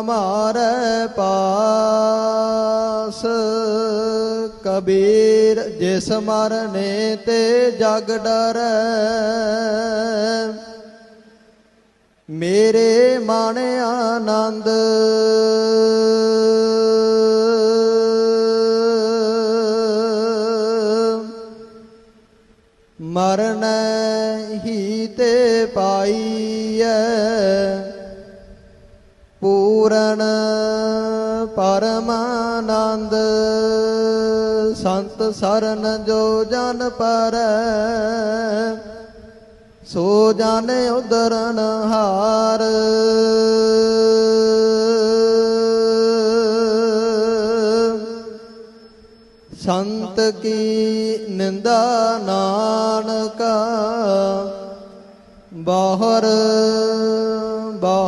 ਹਮਾਰੇ ਪਾਸ। ਕਬੀਰ ਜਿਸ ਮਰਨੇ ਤੇ ਜਗ ਡਰ। ਮੇਰੇ ਮਨ ਆਨੰਦ ਮਰਨ ਹੀ ਤੇ ਪਾਈਐ। ਪੂਰਨ ਪਰਮਾਨੰਦ। ਸੰਤ ਸਰਨ ਜੋ ਜਨ ਪਰ, ਸੋ ਜਾਣੇ ਉਦਰਨ ਹਾਰ। ਸੰਤ ਕੀ ਨਿੰਦਾ ਨਾਨਕਾ ਬਾਹਰ